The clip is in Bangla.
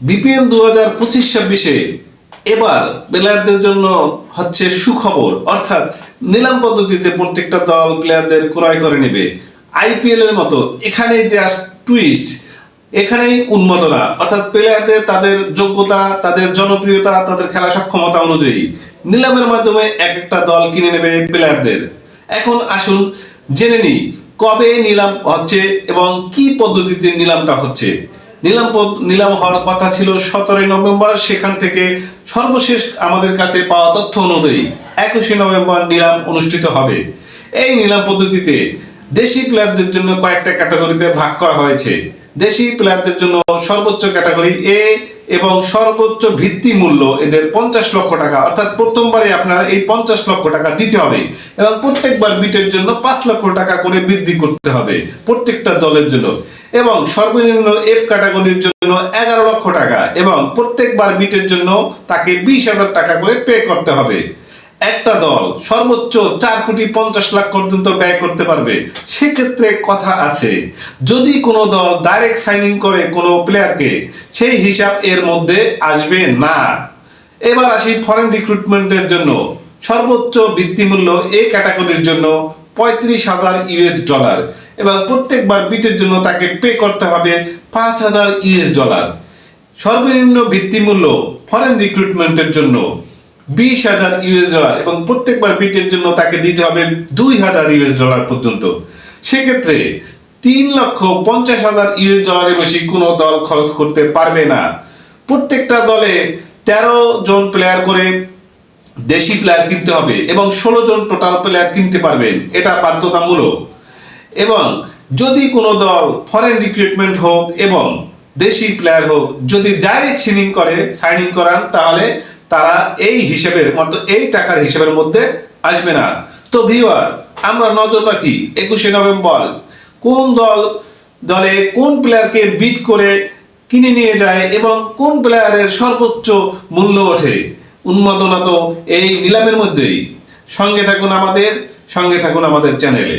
বিপিএল দু হাজার পঁচিশ ছাব্বিশে এবার প্লেয়ারদের জন্য হচ্ছে সুখবর। অর্থাৎ নিলাম পদ্ধতিতে প্রত্যেকটা দল প্লেয়ারদের ক্রয় করে নেবে। আইপিএল এর মতো এখানে জাস্ট টুইস্ট এখানেই উন্মাদনা। অর্থাৎ প্লেয়ারদের তাদের যোগ্যতা, তাদের জনপ্রিয়তা, তাদের খেলা সক্ষমতা অনুযায়ী নিলামের মাধ্যমে এক একটা দল কিনে নেবে প্লেয়ারদের এখন আসুন জেনে নিই, কবে নিলাম হচ্ছে এবং কি পদ্ধতিতে নিলামটা হচ্ছে। নিলাম নিলাম হওয়ার কথা ছিল সতেরোই নভেম্বর। সেখান থেকে সর্বশেষ আমাদের কাছে পাওয়া তথ্য অনুযায়ী একুশে নভেম্বর নিলাম অনুষ্ঠিত হবে। এই নিলাম পদ্ধতিতে দেশি প্লেয়ারদের জন্য কয়েকটা ক্যাটাগরিতে ভাগ করা হয়েছে। দেশি প্লেয়ারদের জন্য সর্বোচ্চ ক্যাটাগরি এ এবং সর্বোচ্চ ভিত্তি মূল্য এদের পঞ্চাশ লক্ষ টাকা। অর্থাৎ প্রথমবারে আপনারা এই পঞ্চাশ লক্ষ টাকা দিতে হবে এবং প্রত্যেকবার বিটের জন্য পাঁচ লক্ষ টাকা করে বৃদ্ধি করতে হবে প্রত্যেকটা দলের জন্য। এবং সর্বনিম্ন এফ ক্যাটাগরির জন্য এগারো লক্ষ টাকা এবং প্রত্যেকবার বিটের জন্য তাকে বিশ হাজার টাকা করে পে করতে হবে। একটা দল সর্বোচ্চ চার কোটি পঞ্চাশ লাখ পর্যন্ত ব্যয় করতে পারবে, সেক্ষেত্রে কথা আছে। যদি কোনো দল ডাইরেক্ট সাইনিং করে কোনো প্লেয়ারকে সেই হিসাব এর মধ্যে আসবে না। এবার আসি ফরেন রিক্রুটমেন্টের জন্য। সর্বোচ্চ বৃত্তিমূল্য এই ক্যাটাগরির জন্য পঁয়ত্রিশ হাজার ইউএস ডলার এবং প্রত্যেকবার বিটের জন্য তাকে পে করতে হবে পাঁচ হাজার ইউএস ডলার সর্বনিম্ন ভিত্তিমূল্য ফরেন রিক্রুটমেন্টের জন্য। বিশ হাজার ইউএস ডলার এবং প্রত্যেকবার বিটের জন্য তাকে দিতে হবে দুই হাজার ইউএস ডলার পর্যন্ত। সেক্ষেত্রে তিন লক্ষ পঞ্চাশ হাজার ইউএস ডলারের বেশি কোনো দল খরচ করতে পারবে না। প্রত্যেকটা দলে তেরো জন প্লেয়ার করে দেশি প্লেয়ার কিনতে হবে এবং ষোলো জন টোটাল প্লেয়ার কিনতে পারবেন। এটা বাধ্যতামূলক। এবং যদি কোনো দল ফরেন রিক্রুটমেন্ট হোক এবং দেশি প্লেয়ার হোক যদি ডাইরেক্ট সিনিং করে সাইনিং করান, তাহলে তারা এই হিসেবের মতো এই টাকার হিসেবের মধ্যে আসবে না। তো ভিওয়ার আমরা নজর রাখি একুশে নভেম্বর, কোন দল, দলে কোন প্লেয়ারকে বিট করে কিনে নিয়ে যায় এবং কোন প্লেয়ারের সর্বোচ্চ মূল্য ওঠে? উন্মাদনা তো এই নিলামের মধ্যেই। সঙ্গে থাকুন আমাদের, সঙ্গে থাকুন আমাদের চ্যানেলে